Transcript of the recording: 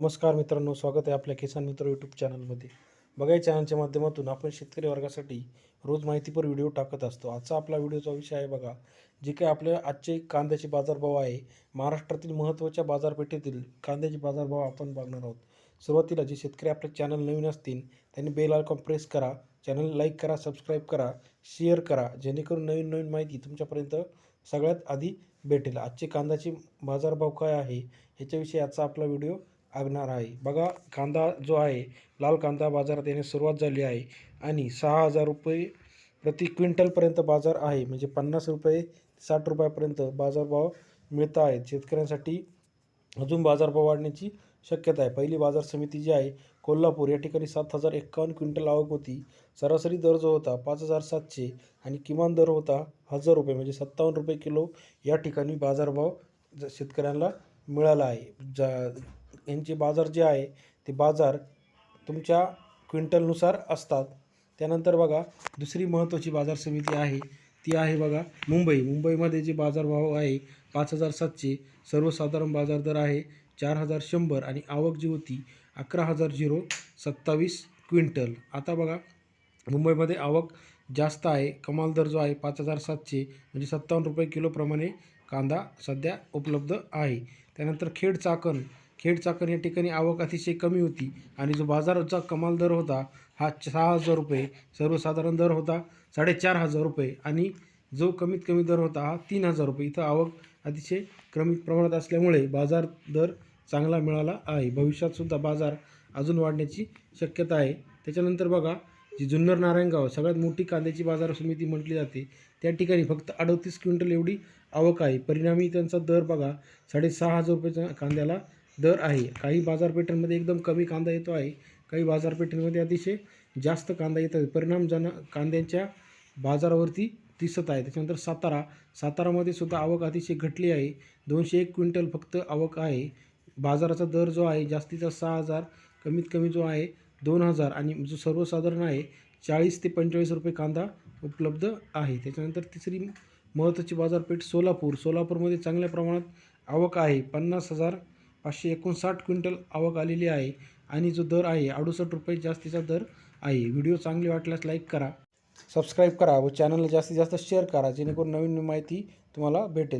नमस्कार मित्रांनो स्वागत आहे आपल्या किसान मित्र यूट्यूब चॅनलमध्ये बघा या चॅनलच्या माध्यमातून आपण शेतकरी वर्गासाठी रोज माहितीपर व्हिडिओ टाकत असतो. आजचा आपला व्हिडिओचा विषय आहे बघा जे काही आपल्या आजचे कांद्याचे बाजारभाव आहे महाराष्ट्रातील महत्त्वाच्या बाजारपेठेतील कांद्याचे बाजारभाव आपण बघणार आहोत. सुरुवातीला जे शेतकरी आपले चॅनल नवीन असतील त्यांनी बेल आयकॉन प्रेस करा चॅनल लाईक करा सबस्क्राईब करा शेअर करा जेणेकरून नवीन नवीन माहिती तुमच्यापर्यंत सगळ्यात आधी भेटेल. आजचे कांद्याचे बाजारभाव काय आहे ह्याच्याविषयी आजचा आपला व्हिडिओ लागणार आहे. बघा कांदा जो आहे लाल कांदा बाजारात येण्यास सुरुवात झाली आहे आणि सहा हजार रुपये प्रति क्विंटलपर्यंत बाजार आहे. म्हणजे पन्नास रुपये साठ रुपयापर्यंत बाजारभाव मिळत आहेत. शेतकऱ्यांसाठी अजून बाजारभाव वाढण्याची शक्यता आहे. पहिली बाजार समिती जी आहे कोल्हापूर या ठिकाणी सात हजार एक्कावन्न क्विंटल आवक होती. सरासरी दर जो होता पाच हजार सातशे आणि किमान दर होता हजार रुपये. म्हणजे सत्तावन्न रुपये किलो या ठिकाणी बाजारभाव ज शेतकऱ्यांना मिळाला आहे. जा यांचे बाजार जे आहे ते बाजार तुमच्या क्विंटलनुसार असतात. त्यानंतर बघा दुसरी महत्त्वाची बाजार समिती आहे ती आहे बघा मुंबई. मुंबईमध्ये जे बाजारभाव आहे पाच हजार सातशे सर्वसाधारण बाजार दर आहे चार हजार शंभर आणि आवक जी होती अकरा हजार झिरो सत्तावीस क्विंटल. आता बघा मुंबईमध्ये आवक जास्त आहे कमाल दर जो आहे पाच हजार सातशे म्हणजे सत्तावन्न रुपये किलोप्रमाणे कांदा सध्या उपलब्ध आहे. त्यानंतर खेड चाकण खेड चाकण या ठिकाणी आवक अतिशय कमी होती आणि जो बाजाराचा कमाल दर होता हा सहा हजार रुपये सर्वसाधारण दर होता साडेचार हजार रुपये. आणि जो कमीत कमी दर होता हा तीन हजार रुपये. इथं आवक अतिशय कमी प्रमाणात असल्यामुळे बाजार दर चांगला मिळाला आहे. भविष्यातसुद्धा बाजार अजून वाढण्याची शक्यता आहे. त्याच्यानंतर बघा जी जुन्नर नारायणगाव सगळ्यात मोठी कांद्याची बाजार समिती म्हटली जाते त्या ठिकाणी फक्त अडतीस क्विंटल एवढी आवक आहे. परिणामी त्यांचा दर बघा साडेसहा हजार रुपयेचा कांद्याला दर आहे. काही बाजारपेठांमध्ये एकदम कमी कांदा येतो आहे. काही बाजारपेठांमध्ये अतिशय जास्त कांदा येत आहे. परिणाम जन कांद्यांच्या बाजारावरती दिसत आहे. त्याच्यानंतर सातारा. सातारामध्ये सुद्धा आवक अतिशय घटली आहे. दोनशे एक क्विंटल फक्त आवक आहे. बाजाराचा दर जो आहे जास्तीचा सहा हजार कमीत कमी जो आहे दोन हजार आणि जो सर्वसाधारण आहे चाळीस ते पंचेचाळीस रुपये कांदा उपलब्ध आहे. त्याच्यानंतर तिसरी महत्त्वाची बाजारपेठ सोलापूर. सोलापूरमध्ये चांगल्या प्रमाणात आवक आहे. पन्नास हजार पाचशे एकोणसाठ क्विंटल आवक आलेली आहे आणि जो दर आहे अडुसष्ट रुपये जास्तीचा दर आहे. व्हिडिओ चांगले वाटल्यास लाईक करा सबस्क्राईब करा व चॅनलला जास्तीत जास्त शेअर करा जेणेकरून नवीन माहिती तुम्हाला भेटेल.